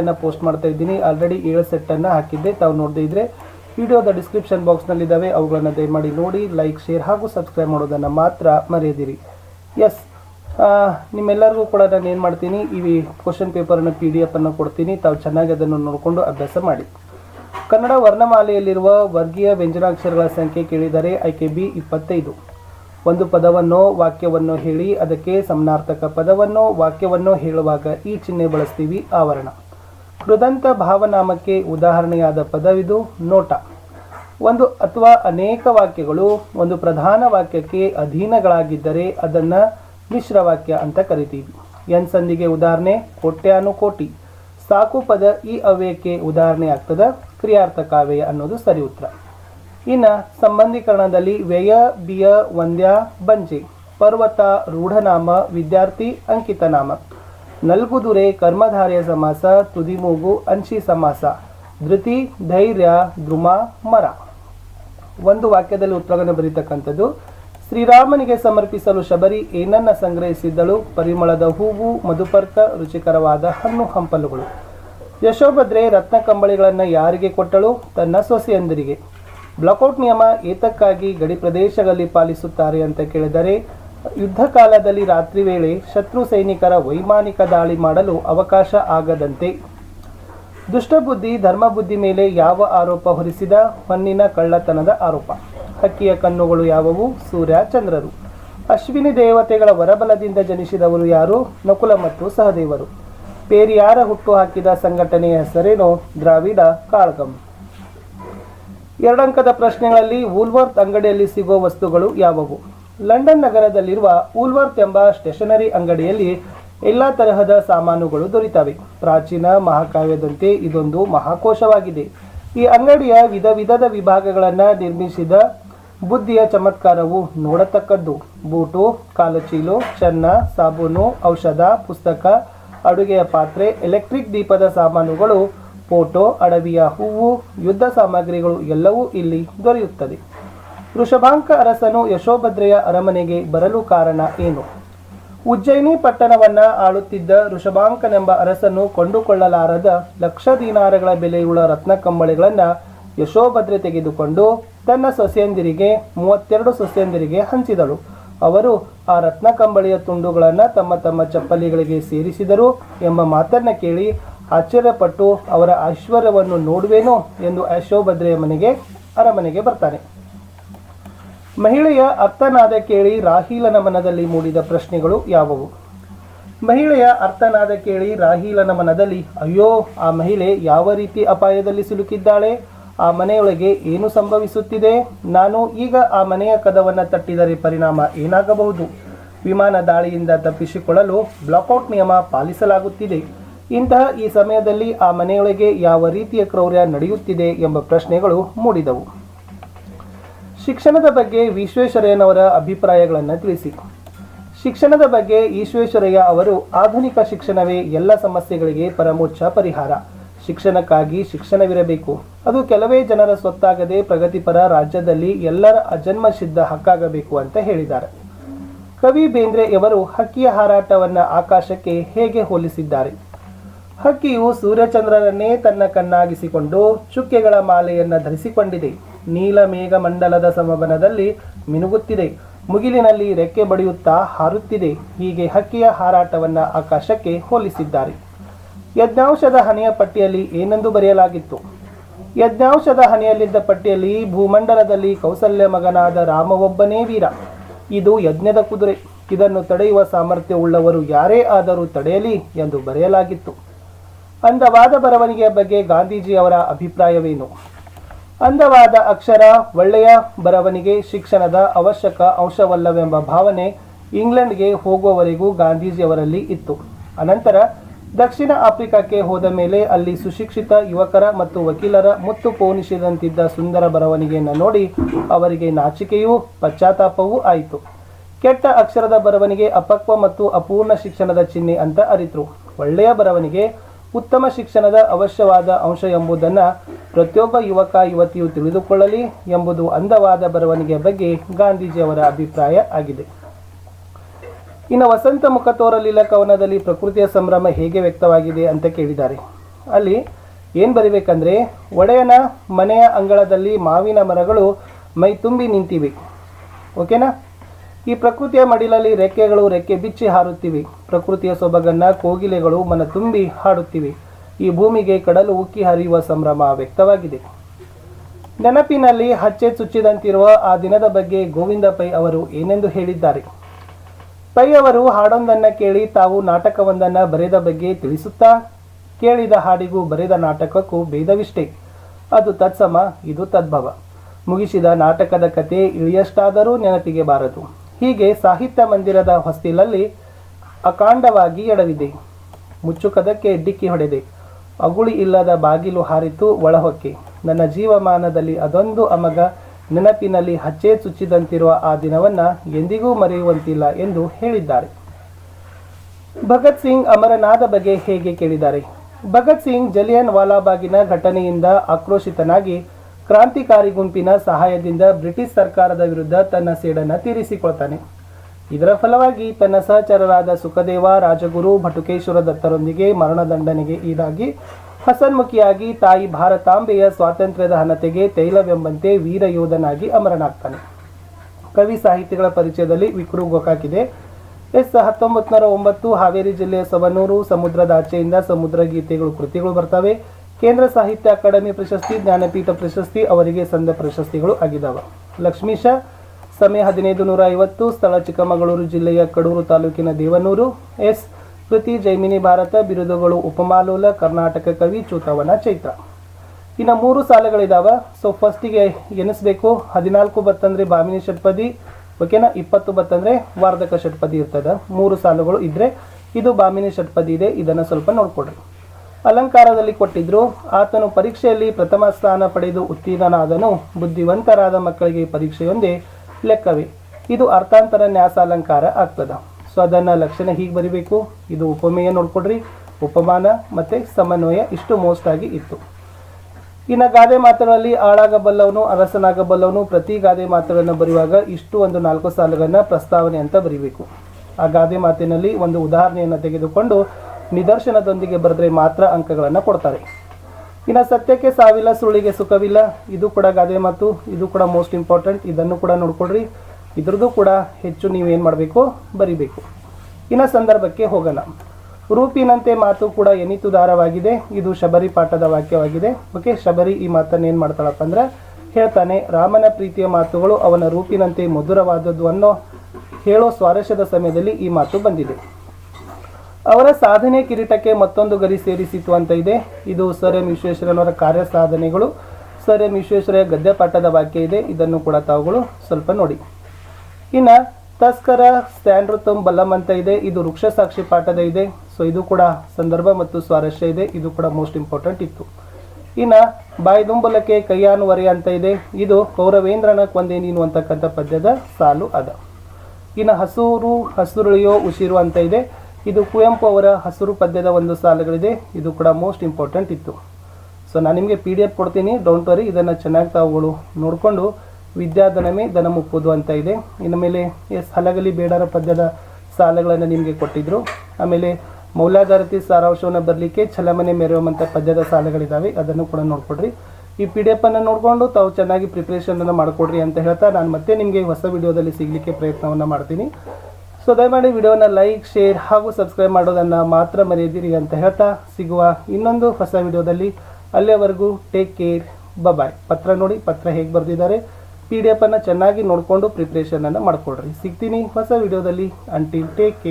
ಅನ್ನು ಪೋಸ್ಟ್ ಮಾಡ್ತಾ ಇದ್ದೀನಿ. ಆಲ್ರೆಡಿ ಏಳು ಸೆಟ್ಟನ್ನು ಹಾಕಿದ್ದೆ. ತಾವು ನೋಡದೇ ಇದ್ರೆ ವಿಡಿಯೋದ ಡಿಸ್ಕ್ರಿಪ್ಷನ್ ಬಾಕ್ಸ್ನಲ್ಲಿದ್ದಾವೆ ಅವುಗಳನ್ನು ದಯಮಾಡಿ ನೋಡಿ ಲೈಕ್ ಶೇರ್ ಹಾಗೂ ಸಬ್ಸ್ಕ್ರೈಬ್ ಮಾಡೋದನ್ನು ಮಾತ್ರ ಮರೆಯದಿರಿ. ಎಸ್ ನಿಮ್ಮೆಲ್ಲರಿಗೂ ಕೂಡ ನಾನು ಏನು ಮಾಡ್ತೀನಿ, ಈ ಕ್ವಶನ್ ಪೇಪರನ್ನು ಪಿ ಡಿ ಎಫನ್ನು ಕೊಡ್ತೀನಿ. ತಾವು ಚೆನ್ನಾಗಿ ಅದನ್ನು ನೋಡಿಕೊಂಡು ಅಭ್ಯಾಸ ಮಾಡಿ. ಕನ್ನಡ ವರ್ಣಮಾಲೆಯಲ್ಲಿರುವ ವರ್ಗೀಯ ವ್ಯಂಜನಾಕ್ಷರಗಳ ಸಂಖ್ಯೆ ಕೇಳಿದರೆ ಆಯ್ಕೆ ಬಿ, ಇಪ್ಪತ್ತೈದು. ಒಂದು ಪದವನ್ನು, ವಾಕ್ಯವನ್ನು ಹೇಳಿ, ಅದಕ್ಕೆ ಸಮನಾರ್ಥಕ ಪದವನ್ನು, ವಾಕ್ಯವನ್ನು ಹೇಳುವಾಗ ಈ ಚಿಹ್ನೆ ಬಳಸ್ತೀವಿ ಆವರಣ. ಕೃದಂತ ಭಾವನಾಮಕ್ಕೆ ಉದಾಹರಣೆಯಾದ ಪದವಿದು ನೋಟ. ಒಂದು ಅಥವಾ ಅನೇಕ ವಾಕ್ಯಗಳು ಒಂದು ಪ್ರಧಾನ ವಾಕ್ಯಕ್ಕೆ ಅಧೀನಗಳಾಗಿದ್ದರೆ ಅದನ್ನು ಮಿಶ್ರ ವಾಕ್ಯ ಅಂತ ಕರಿತೀವಿ. ಎನ್ ಸಂಧಿಗೆ ಉದಾಹರಣೆ ಕೋಟ್ಯಾನುಕೋಟಿ ಸಾಕು ಪದ ಈ ಅವ್ಯಕ್ಕೆ ಉದಾಹರಣೆ ಆಗ್ತದ, ಕ್ರಿಯಾರ್ಥ ಅವ್ಯಯ ಅನ್ನೋದು ಸರಿ ಉತ್ತರ. ಇನ್ನು ಸಂಬಂಧೀಕರಣದಲ್ಲಿ ವ್ಯಯ, ಬಿಯ, ವಂದ್ಯ, ಬಂಜೆ, ಪರ್ವತ, ರೂಢನಾಮ, ವಿದ್ಯಾರ್ಥಿ ಅಂಕಿತ ನಾಮ ನಲ್ಗುದುರೆ ಕರ್ಮಧಾರ್ಯ ಸಮಾಸ ತುದಿಮೂಗು ಅಂಶಿ ಸಮಾಸ. ಧೃತಿ, ಧೈರ್ಯ, ದ್ರುಮ, ಮರ. ಒಂದು ವಾಕ್ಯದಲ್ಲಿ ಉತ್ತರವನ್ನು ಬರೀತಕ್ಕಂಥದ್ದು. ಶ್ರೀರಾಮನಿಗೆ ಸಮರ್ಪಿಸಲು ಶಬರಿ ಏನನ್ನ ಸಂಗ್ರಹಿಸಿದ್ದಳು? ಪರಿಮಳದ ಹೂವು, ಮಧುಪರ್ಕ, ರುಚಿಕರವಾದ ಹಣ್ಣು, ಹಂಪಲುಗಳು. ಯಶೋಭದ್ರೆ ರತ್ನ ಕಂಬಳಿಗಳನ್ನು ಯಾರಿಗೆ ಕೊಟ್ಟಳು? ತನ್ನ ಸೊಸೆಯಂದರಿಗೆ. ಬ್ಲಾಕೌಟ್ ನಿಯಮ ಏತಕ್ಕಾಗಿ ಗಡಿ ಪ್ರದೇಶಗಳಲ್ಲಿ ಪಾಲಿಸುತ್ತಾರೆ ಅಂತ ಕೇಳಿದರೆ ಯುದ್ಧ ಕಾಲದಲ್ಲಿ ರಾತ್ರಿ ವೇಳೆ ಶತ್ರು ಸೈನಿಕರ ವೈಮಾನಿಕ ದಾಳಿ ಮಾಡಲು ಅವಕಾಶ ಆಗದಂತೆ. ದುಷ್ಟಬುದ್ಧಿ, ಧರ್ಮಬುದ್ಧಿ ಮೇಲೆ ಯಾವ ಆರೋಪ ಹೊರಿಸಿದ? ಹೊನ್ನಿನ ಕಳ್ಳತನದ ಆರೋಪ. ಹಕ್ಕಿಯ ಕಣ್ಣುಗಳು ಯಾವುವು? ಸೂರ್ಯ, ಚಂದ್ರರು. ಅಶ್ವಿನಿ ದೇವತೆಗಳ ವರಬಲದಿಂದ ಜನಿಸಿದವರು ಯಾರು? ನಕುಲ ಮತ್ತು ಸಹದೇವರು. ಪೇರಿಯಾರ ಹುಟ್ಟು ಹಾಕಿದ ಸಂಘಟನೆಯ ಹೆಸರೇನು? ದ್ರಾವಿಡ, ಕಾಳ್ಗಂ. ಎರಡಂಕದ ಪ್ರಶ್ನೆಗಳಲ್ಲಿ ವೂಲ್ವರ್ತ್ ಅಂಗಡಿಯಲ್ಲಿ ಸಿಗುವ ವಸ್ತುಗಳು ಯಾವುವು? ಲಂಡನ್ ನಗರದಲ್ಲಿರುವ ಉಲ್ವರ್ತ್ ಎಂಬ ಸ್ಟೇಷನರಿ ಅಂಗಡಿಯಲ್ಲಿ ಎಲ್ಲ ತರಹದ ಸಾಮಾನುಗಳು ದೊರೆತವೆ. ಪ್ರಾಚೀನ ಮಹಾಕಾವ್ಯದಂತೆ ಇದೊಂದು ಮಹಾಕೋಶವಾಗಿದೆ. ಈ ಅಂಗಡಿಯ ವಿಧ ವಿಧದ ವಿಭಾಗಗಳನ್ನು ನಿರ್ಮಿಸಿದ ಬುದ್ಧಿಯ ಚಮತ್ಕಾರವು ನೋಡತಕ್ಕದ್ದು. ಬೂಟು, ಕಾಲಚೀಲು, ಚನ್ನ, ಸಾಬೂನು, ಔಷಧ, ಪುಸ್ತಕ, ಅಡುಗೆಯ ಪಾತ್ರೆ, ಎಲೆಕ್ಟ್ರಿಕ್ ದೀಪದ ಸಾಮಾನುಗಳು, ಫೋಟೋ, ಅಡವಿಯ ಹೂವು, ಯುದ್ಧ ಸಾಮಗ್ರಿಗಳು ಎಲ್ಲವೂ ಇಲ್ಲಿ ದೊರೆಯುತ್ತದೆ. ವೃಷಭಾಂಕ ಅರಸನು ಯಶೋಭದ್ರೆಯ ಅರಮನೆಗೆ ಬರಲು ಕಾರಣ ಏನು? ಉಜ್ಜಯಿನಿ ಪಟ್ಟಣವನ್ನ ಆಳುತ್ತಿದ್ದ ಋಷಭಾಂಕನೆಂಬ ಅರಸನು ಕೊಂಡುಕೊಳ್ಳಲಾರದ ಲಕ್ಷ ದಿನಾರಗಳ ಬೆಲೆಯುಳ್ಳ ರತ್ನ ಕಂಬಳಿಗಳನ್ನು ಯಶೋಭದ್ರೆ ತೆಗೆದುಕೊಂಡು ತನ್ನ ಸೊಸೆಯಂದಿರಿಗೆ, ಮೂವತ್ತೆರಡು ಸೊಸೆಯಂದಿರಿಗೆ ಹಂಚಿದಳು. ಅವರು ಆ ರತ್ನ ಕಂಬಳಿಯ ತುಂಡುಗಳನ್ನು ತಮ್ಮ ತಮ್ಮ ಚಪ್ಪಲಿಗಳಿಗೆ ಸೇರಿಸಿದರು ಎಂಬ ಮಾತನ್ನು ಕೇಳಿ ಆಶ್ಚರ್ಯಪಟ್ಟು ಅವರ ಐಶ್ವರ್ಯವನ್ನು ನೋಡುವೇನೋ ಎಂದು ಯಶೋಭದ್ರೆಯ ಮನೆಗೆ, ಅರಮನೆಗೆ ಬರ್ತಾನೆ. ಮಹಿಳೆಯ ಅರ್ಥನಾದ ಕೇಳಿ ರಾಹೀಲನ ಮನದಲ್ಲಿ ಮೂಡಿದ ಪ್ರಶ್ನೆಗಳು ಯಾವುವು? ಮಹಿಳೆಯ ಅರ್ಥನಾದ ಕೇಳಿ ರಾಹೀಲನ ಮನದಲ್ಲಿ, ಅಯ್ಯೋ, ಆ ಮಹಿಳೆ ಯಾವ ರೀತಿ ಅಪಾಯದಲ್ಲಿ ಸಿಲುಕಿದ್ದಾಳೆ? ಆ ಮನೆಯೊಳಗೆ ಏನು ಸಂಭವಿಸುತ್ತಿದೆ? ನಾನು ಈಗ ಆ ಮನೆಯ ಕದವನ್ನು ತಟ್ಟಿದರೆ ಪರಿಣಾಮ ಏನಾಗಬಹುದು? ವಿಮಾನ ದಾಳಿಯಿಂದ ತಪ್ಪಿಸಿಕೊಳ್ಳಲು ಬ್ಲಾಕೌಟ್ ನಿಯಮ ಪಾಲಿಸಲಾಗುತ್ತಿದೆ. ಇಂತಹ ಈ ಸಮಯದಲ್ಲಿ ಆ ಮನೆಯೊಳಗೆ ಯಾವ ರೀತಿಯ ಕ್ರೌರ್ಯ ನಡೆಯುತ್ತಿದೆ ಎಂಬ ಪ್ರಶ್ನೆಗಳು ಮೂಡಿದವು. ಶಿಕ್ಷಣದ ಬಗ್ಗೆ ವಿಶ್ವೇಶ್ವರಯ್ಯನವರ ಅಭಿಪ್ರಾಯಗಳನ್ನು ತಿಳಿಸಿ ಶಿಕ್ಷಣದ ಬಗ್ಗೆ ಈಶ್ವೇಶ್ವರಯ್ಯ ಅವರು ಆಧುನಿಕ ಶಿಕ್ಷಣವೇ ಎಲ್ಲ ಸಮಸ್ಯೆಗಳಿಗೆ ಪರಮೋಚ್ಚ ಪರಿಹಾರ. ಶಿಕ್ಷಣಕ್ಕಾಗಿ ಶಿಕ್ಷಣವಿರಬೇಕು. ಅದು ಕೆಲವೇ ಜನರ ಸ್ವತ್ತಾಗದೆ ಪ್ರಗತಿಪರ ರಾಜ್ಯದಲ್ಲಿ ಎಲ್ಲರ ಅಜನ್ಮ ಸಿದ್ಧ ಹಕ್ಕಾಗಬೇಕು ಅಂತ ಹೇಳಿದ್ದಾರೆ. ಕವಿ ಬೇಂದ್ರೆಯವರು ಹಕ್ಕಿಯ ಹಾರಾಟವನ್ನು ಆಕಾಶಕ್ಕೆ ಹೇಗೆ ಹೋಲಿಸಿದ್ದಾರೆ? ಹಕ್ಕಿಯು ಸೂರ್ಯಚಂದ್ರರನ್ನೇ ತನ್ನ ಕಣ್ಣಾಗಿಸಿಕೊಂಡು ಚುಕ್ಕೆಗಳ ಮಾಲೆಯನ್ನು ಧರಿಸಿಕೊಂಡಿದೆ. ನೀಲ ಮೇಘ ಮಂಡಲದ ಸಮಬನದಲ್ಲಿ ಮಿನುಗುತ್ತಿದೆ. ಮುಗಿಲಿನಲ್ಲಿ ರೆಕ್ಕೆ ಬಡಿಯುತ್ತಾ ಹಾರುತ್ತಿದೆ. ಹೀಗೆ ಹಕ್ಕಿಯ ಹಾರಾಟವನ್ನು ಆಕಾಶಕ್ಕೆ ಹೋಲಿಸಿದ್ದಾರೆ. ಯಜ್ಞಾಂಶದ ಹಣೆಯ ಪಟ್ಟಿಯಲ್ಲಿ ಏನೆಂದು ಬರೆಯಲಾಗಿತ್ತು? ಯಜ್ಞಾಂಶದ ಹಣೆಯಲ್ಲಿದ್ದ ಪಟ್ಟಿಯಲ್ಲಿ ಭೂಮಂಡಲದಲ್ಲಿ ಕೌಸಲ್ಯ ಮಗನಾದ ರಾಮ ಒಬ್ಬನೇ ವೀರ. ಇದು ಯಜ್ಞದ ಕುದುರೆ. ಇದನ್ನು ತಡೆಯುವ ಸಾಮರ್ಥ್ಯ ಉಳ್ಳವರು ಯಾರೇ ಆದರೂ ತಡೆಯಲಿ ಎಂದು ಬರೆಯಲಾಗಿತ್ತು. ಅಂದವಾದ ಬರವಣಿಗೆಯ ಬಗ್ಗೆ ಗಾಂಧೀಜಿ ಅವರ ಅಭಿಪ್ರಾಯವೇನು? ಅಂದವಾದ ಅಕ್ಷರ ಒಳ್ಳೆಯ ಬರವಣಿಗೆ ಶಿಕ್ಷಣದ ಅವಶ್ಯಕ ಅಂಶವಲ್ಲವೆಂಬ ಭಾವನೆ ಇಂಗ್ಲೆಂಡ್ಗೆ ಹೋಗುವವರೆಗೂ ಗಾಂಧೀಜಿಯವರಲ್ಲಿ ಇತ್ತು. ಅನಂತರ ದಕ್ಷಿಣ ಆಫ್ರಿಕಾಕ್ಕೆ ಹೋದ ಮೇಲೆ ಅಲ್ಲಿ ಸುಶಿಕ್ಷಿತ ಯುವಕರ ಮತ್ತು ವಕೀಲರ ಮುತ್ತು ಪೋಣಿಸಿದಂತಿದ್ದ ಸುಂದರ ಬರವಣಿಗೆಯನ್ನು ನೋಡಿ ಅವರಿಗೆ ನಾಚಿಕೆಯೂ ಪಶ್ಚಾತ್ತಾಪವೂ ಆಯಿತು. ಕೆಟ್ಟ ಅಕ್ಷರದ ಬರವಣಿಗೆ ಅಪಕ್ವ ಮತ್ತು ಅಪೂರ್ಣ ಶಿಕ್ಷಣದ ಚಿಹ್ನೆ ಅಂತ ಅರಿತರು. ಒಳ್ಳೆಯ ಬರವಣಿಗೆ ಉತ್ತಮ ಶಿಕ್ಷಣದ ಅವಶ್ಯವಾದ ಅಂಶ ಎಂಬುದನ್ನು ಪ್ರತಿಯೊಬ್ಬ ಯುವಕ, ಯುವತಿಯು ತಿಳಿದುಕೊಳ್ಳಲಿ ಎಂಬುದು ಅಂದವಾದ ಬರವಣಿಗೆಯ ಬಗ್ಗೆ ಗಾಂಧೀಜಿಯವರ ಅಭಿಪ್ರಾಯ ಆಗಿದೆ. ಇನ್ನು ವಸಂತ ಮುಖ ತೋರಲಿಲ್ಲ ಕವನದಲ್ಲಿ ಪ್ರಕೃತಿಯ ಸಂಭ್ರಮ ಹೇಗೆ ವ್ಯಕ್ತವಾಗಿದೆ ಅಂತ ಕೇಳಿದ್ದಾರೆ. ಅಲ್ಲಿ ಏನು ಬರಿಬೇಕಂದ್ರೆ, ಒಡೆಯನ ಮನೆಯ ಅಂಗಳದಲ್ಲಿ ಮಾವಿನ ಮರಗಳು ಮೈ ತುಂಬಿ ನಿಂತಿವೆ. ಓಕೆನಾ? ಈ ಪ್ರಕೃತಿಯ ಮಡಿಲಲ್ಲಿ ರೆಕ್ಕೆಗಳು ರೆಕ್ಕೆ ಬಿಚ್ಚಿ ಹಾರುತ್ತಿವೆ. ಪ್ರಕೃತಿಯ ಸೊಬಗನ್ನ ಕೋಗಿಲೆಗಳು ಮನ ತುಂಬಿ ಹಾಡುತ್ತಿವೆ. ಈ ಭೂಮಿಗೆ ಕಡಲು ಉಕ್ಕಿ ಹರಿಯುವ ಸಂಭ್ರಮ ವ್ಯಕ್ತವಾಗಿದೆ. ನೆನಪಿನಲ್ಲಿ ಹಚ್ಚೆ ಚುಚ್ಚಿದಂತಿರುವ ಆ ದಿನದ ಬಗ್ಗೆ ಗೋವಿಂದ ಪೈ ಅವರು ಏನೆಂದು ಹೇಳಿದ್ದಾರೆ? ಪೈ ಅವರು ಹಾಡೊಂದನ್ನ ಕೇಳಿ ತಾವು ನಾಟಕವೊಂದನ್ನ ಬರೆದ ಬಗ್ಗೆ ತಿಳಿಸುತ್ತಾ? ಕೇಳಿದ ಹಾಡಿಗೂ ಬರೆದ ನಾಟಕಕ್ಕೂ ಭೇದವಿಷ್ಟೇ. ಅದು ತತ್ಸಮ, ಇದು ತದ್ಭವ. ಮುಗಿಸಿದ ನಾಟಕದ ಕತೆ ಇಳಿಯಷ್ಟಾದರೂ ನೆನಪಿಗೆ ಬಾರದು. ಹೀಗೆ ಸಾಹಿತ್ಯ ಮಂದಿರದ ಹೊಸ್ತಿಲಲ್ಲಿ ಅಕಾಂಡವಾಗಿ ಎಡವಿದೆ. ಮುಚ್ಚುಕದಕ್ಕೆ ಡಿಕ್ಕಿ ಹೊಡೆದೆ. ಅಗುಳಿ ಇಲ್ಲದ ಬಾಗಿಲು ಹಾರಿತು ಒಳಹೊಕ್ಕೆ. ನನ್ನ ಜೀವಮಾನದಲ್ಲಿ ಅದೊಂದು ಅಮಗ. ನೆನಪಿನಲ್ಲಿ ಹಚ್ಚೆ ಚುಚ್ಚಿದಂತಿರುವ ಆ ದಿನವನ್ನ ಎಂದಿಗೂ ಮರೆಯುವಂತಿಲ್ಲ ಎಂದು ಹೇಳಿದ್ದಾರೆ. ಭಗತ್ ಸಿಂಗ್ ಅಮರನಾದ ಬಗ್ಗೆ ಹೇಗೆ ಕೇಳಿದ್ದಾರೆ? ಭಗತ್ ಸಿಂಗ್ ಜಲಿಯನ್ ವಾಲಾಬಾಗಿನ ಘಟನೆಯಿಂದ ಆಕ್ರೋಶಿತನಾಗಿ ಕ್ರಾಂತಿಕಾರಿ ಗುಂಪಿನ ಸಹಾಯದಿಂದ ಬ್ರಿಟಿಷ್ ಸರ್ಕಾರದ ವಿರುದ್ಧ ತನ್ನ ಸೇಡನ್ನು ತೀರಿಸಿಕೊಳ್ತಾನೆ. ಇದರ ಫಲವಾಗಿ ತನ್ನ ಸಹಚರರಾದ ಸುಖದೇವ, ರಾಜಗುರು, ಭಟುಕೇಶ್ವರ ದತ್ತರೊಂದಿಗೆ ಮರಣದಂಡನೆಗೆ ಈಡಾಗಿ ಹಸನ್ಮುಖಿಯಾಗಿ ತಾಯಿ ಭಾರತಾಂಬೆಯ ಸ್ವಾತಂತ್ರ್ಯದ ಹಣತೆಗೆ ತೈಲವೆಂಬಂತೆ ವೀರ ಯೋಧನಾಗಿ ಅಮರನಾಗ್ತಾನೆ. ಕವಿ ಸಾಹಿತಿಗಳ ಪರಿಚಯದಲ್ಲಿ ವಿಕ್ರು ಗೋಕಾಕಿದೆ. ಎಸ್ ಹತ್ತೊಂಬತ್ತು ನೂರ ಒಂಬತ್ತು ಹಾವೇರಿ ಜಿಲ್ಲೆಯ ಸವನೂರು ಸಮುದ್ರದ ಆಚೆಯಿಂದ ಸಮುದ್ರ ಗೀತೆಗಳು, ಕೃತಿಗಳು ಬರ್ತವೆ. ಕೇಂದ್ರ ಸಾಹಿತ್ಯ ಅಕಾಡೆಮಿ ಪ್ರಶಸ್ತಿ, ಜ್ಞಾನಪೀಠ ಪ್ರಶಸ್ತಿ, ಅವರಿಗೆ ಸಂದ ಪ್ರಶಸ್ತಿಗಳು ಆಗಿದ್ದಾವೆ ಲಕ್ಷ್ಮೀಶ, ಸಮಯ ಹದಿನೈದು ನೂರ ಐವತ್ತು, ಸ್ಥಳ ಚಿಕ್ಕಮಗಳೂರು ಜಿಲ್ಲೆಯ ಕಡೂರು ತಾಲೂಕಿನ ದೇವನೂರು. ಎಸ್. ಕೃತಿ, ಜೈಮಿನಿ ಭಾರತ, ಬಿರುದುಗಳು ಉಪಮಾಲೋಲ, ಕರ್ನಾಟಕ ಕವಿ ಚೂತವನ ಚೈತ್ರ. ಇನ್ನು ಮೂರು ಸಾಲಗಳಿದ್ದಾವೆ ಸೊ ಫಸ್ಟಿಗೆ ಎನಿಸ್ಬೇಕು. ಹದಿನಾಲ್ಕು ಬತ್ತಂದ್ರೆ ಬಾಮಿನಿ ಷಟ್ಪದಿ, ಓಕೆನಾ? ಇಪ್ಪತ್ತು ಬತ್ತಂದ್ರೆ ವಾರ್ಧಕ ಷಟ್ಪದಿ ಇರ್ತದೆ. ಮೂರು ಸಾಲುಗಳು ಇದ್ರೆ ಇದು ಬಾಮಿನಿ ಷಟ್ಪದಿ ಇದೆ. ಇದನ್ನು ಸ್ವಲ್ಪ ನೋಡ್ಕೊಡ್ರಿ ಅಲಂಕಾರದಲ್ಲಿ ಕೊಟ್ಟಿದ್ರು. ಆತನು ಪರೀಕ್ಷೆಯಲ್ಲಿ ಪ್ರಥಮ ಸ್ಥಾನ ಪಡೆದು ಉತ್ತೀರ್ಣನಾದನು. ಬುದ್ಧಿವಂತರಾದ ಮಕ್ಕಳಿಗೆ ಪರೀಕ್ಷೆಯೊಂದೇ ಲೆಕ್ಕವೇ. ಇದು ಅರ್ಥಾಂತರ ನ್ಯಾಸ ಅಲಂಕಾರ ಆಗ್ತದ. ಸೊ, ಅದನ್ನ ಲಕ್ಷಣ ಹೀಗೆ ಬರಿಬೇಕು. ಇದು ಉಪಮೇಯ ನೋಡ್ಕೊಡ್ರಿ. ಉಪಮಾನ ಮತ್ತೆ ಸಮನ್ವಯ ಇಷ್ಟು ಮೋಸ್ಟ್ ಆಗಿ ಇತ್ತು. ಇನ್ನು ಗಾದೆ ಮಾತುಗಳಲ್ಲಿ ಆಳಾಗಬಲ್ಲವನು ಅರಸನಾಗಬಲ್ಲವನು, ಪ್ರತಿ ಗಾದೆ ಮಾತುಗಳನ್ನು ಬರೆಯುವಾಗ ಇಷ್ಟು ಒಂದು ನಾಲ್ಕು ಸಾಲುಗಳನ್ನ ಪ್ರಸ್ತಾವನೆ ಅಂತ ಬರೀಬೇಕು. ಆ ಗಾದೆ ಮಾತಿನಲ್ಲಿ ಒಂದು ಉದಾಹರಣೆಯನ್ನು ತೆಗೆದುಕೊಂಡು ನಿದರ್ಶನದೊಂದಿಗೆ ಬರೆದ್ರೆ ಮಾತ್ರ ಅಂಕಗಳನ್ನು ಕೊಡ್ತಾರೆ. ಇನ್ನು ಸತ್ಯಕ್ಕೆ ಸಾವಿಲ್ಲ, ಸುಳ್ಳಿಗೆ ಸುಖವಿಲ್ಲ, ಇದು ಕೂಡ ಗಾದೆ ಮಾತು, ಇದು ಕೂಡ ಮೋಸ್ಟ್ ಇಂಪಾರ್ಟೆಂಟ್ ಇದನ್ನು ಕೂಡ ನೋಡ್ಕೊಡ್ರಿ ಇದ್ರದ್ದು ಕೂಡ ಹೆಚ್ಚು ನೀವೇನು ಮಾಡಬೇಕು? ಬರಿಬೇಕು. ಇನ್ನು ಸಂದರ್ಭಕ್ಕೆ ಹೋಗೋಣ. ರೂಪಿನಂತೆ ಮಾತು ಕೂಡ ಎನಿತುದಾರವಾಗಿದೆ, ಇದು ಶಬರಿ ಪಾಠದ ವಾಕ್ಯವಾಗಿದೆ. ಓಕೆ, ಶಬರಿ ಈ ಮಾತನ್ನು ಏನು ಮಾಡ್ತಾಳಪ್ಪ ಅಂದ್ರೆ, ಹೇಳ್ತಾನೆ, ರಾಮನ ಪ್ರೀತಿಯ ಮಾತುಗಳು ಅವನ ರೂಪಿನಂತೆ ಮಧುರವಾದದ್ದು ಅನ್ನೋ ಹೇಳೋ ಸ್ವಾರಸ್ಯದ ಸಮಯದಲ್ಲಿ ಈ ಮಾತು ಬಂದಿದೆ. ಅವರ ಸಾಧನೆ ಕಿರೀಟಕ್ಕೆ ಮತ್ತೊಂದು ಗರಿ ಸೇರಿಸಿತು ಅಂತ ಇದೆ. ಇದು ಸರ್ ಎಂ ವಿಶ್ವೇಶ್ವರನವರ ಕಾರ್ಯ ಸಾಧನೆಗಳು. ಸರ್ ಎಂ ವಿಶ್ವೇಶ್ವರಯ್ಯ ಗದ್ಯ ಪಾಠದ ವಾಕ್ಯ ಇದೆ. ಇದನ್ನು ಕೂಡ ತಾವುಗಳು ಸ್ವಲ್ಪ ನೋಡಿ. ಇನ್ನ ತಸ್ಕರ ಸ್ಟ್ಯಾಂಡ್ರುತಮ್ ಬಲಂ ಅಂತ ಇದೆ. ಇದು ವೃಕ್ಷ ಸಾಕ್ಷಿ ಪಾಠದ ಇದೆ. ಸೊ ಇದು ಕೂಡ ಸಂದರ್ಭ ಮತ್ತು ಸ್ವಾರಸ್ಯ ಇದೆ. ಇದು ಕೂಡ ಮೋಸ್ಟ್ ಇಂಪಾರ್ಟೆಂಟ್ ಇತ್ತು. ಇನ್ನು ಬಾಯ್ದುಂಬಲಕ್ಕೆ ಕೈಯಾನುವರೆ ಅಂತ ಇದೆ. ಇದು ಕೌರವೇಂದ್ರನ ಕೊಂದೆ ನೀನು ಅಂತಕ್ಕಂಥ ಪದ್ಯದ ಸಾಲು ಅದ. ಇನ್ನು ಹಸೂರು, ಹಸುರುಳಿಯೋ ಉಸಿರು ಅಂತ ಇದೆ. ಇದು ಕುವೆಂಪು ಅವರ ಹಸಿರು ಪದ್ಯದ ಒಂದು ಸಾಲುಗಳಿದೆ. ಇದು ಕೂಡ ಮೋಸ್ಟ್ ಇಂಪಾರ್ಟೆಂಟ್ ಇತ್ತು. ಸೊ ನಾನು ನಿಮಗೆ ಪಿ ಡಿ ಎಫ್ ಕೊಡ್ತೀನಿ. ಡೋಂಟ್ ವರಿ ಇದನ್ನು ಚೆನ್ನಾಗಿ ತಾವುಗಳು ನೋಡಿಕೊಂಡು ವಿದ್ಯಾಧನಮೇ ದನ ಮುಪ್ಪುದು ಅಂತ ಇದೆ. ಇನ್ನು ಮೇಲೆ, ಎಸ್, ಹಲಗಲಿ ಬೇಡರ ಪದ್ಯದ ಸಾಲುಗಳನ್ನು ನಿಮಗೆ ಕೊಟ್ಟಿದ್ದರು ಆಮೇಲೆ, ಮೌಲ್ಯಾಧಾರತಿ ಸಾರಾಂಶವನ್ನು ಬರಲಿಕ್ಕೆ ಛಲಮನೆ ಮೆರೆಯುವಂಥ ಪದ್ಯದ ಸಾಲುಗಳಿದ್ದಾವೆ ಅದನ್ನು ಕೂಡ ನೋಡಿಕೊಡ್ರಿ. ಈ ಪಿ ಡಿ ಎಫ್ ಅನ್ನು ನೋಡಿಕೊಂಡು ತಾವು ಚೆನ್ನಾಗಿ ಪ್ರಿಪ್ರೇಷನನ್ನು ಮಾಡಿಕೊಡ್ರಿ ಅಂತ ಹೇಳ್ತಾ ನಾನು ಮತ್ತೆ ನಿಮಗೆ ಹೊಸ ವಿಡಿಯೋದಲ್ಲಿ ಸಿಗಲಿಕ್ಕೆ ಪ್ರಯತ್ನವನ್ನು ಮಾಡ್ತೀನಿ. ಸೊ ದಯಮಾಡಿ ವಿಡಿಯೋನ ಲೈಕ್ ಶೇರ್ ಹಾಗೂ ಸಬ್ಸ್ಕ್ರೈಬ್ ಮಾಡೋದನ್ನು ಮಾತ್ರ ಮರೆಯದಿರಿ ಅಂತ ಹೇಳ್ತಾ ಸಿಗುವ ಇನ್ನೊಂದು ಹೊಸ ವಿಡಿಯೋದಲ್ಲಿ ಅಲ್ಲಿಯವರೆಗೂ ಟೇಕ್ ಕೇರ್ ಬಾಯ್ ಪತ್ರ ನೋಡಿ, ಪತ್ರ ಹೇಗೆ ಬರೆದಿದ್ದಾರೆ ಪಿ ಡಿ ಎಫನ್ನು ಚೆನ್ನಾಗಿ ನೋಡಿಕೊಂಡು ಪ್ರಿಪ್ರೇಷನನ್ನು ಮಾಡ್ಕೊಳ್ರಿ. ಸಿಗ್ತೀನಿ ಹೊಸ ವಿಡಿಯೋದಲ್ಲಿ. Until take care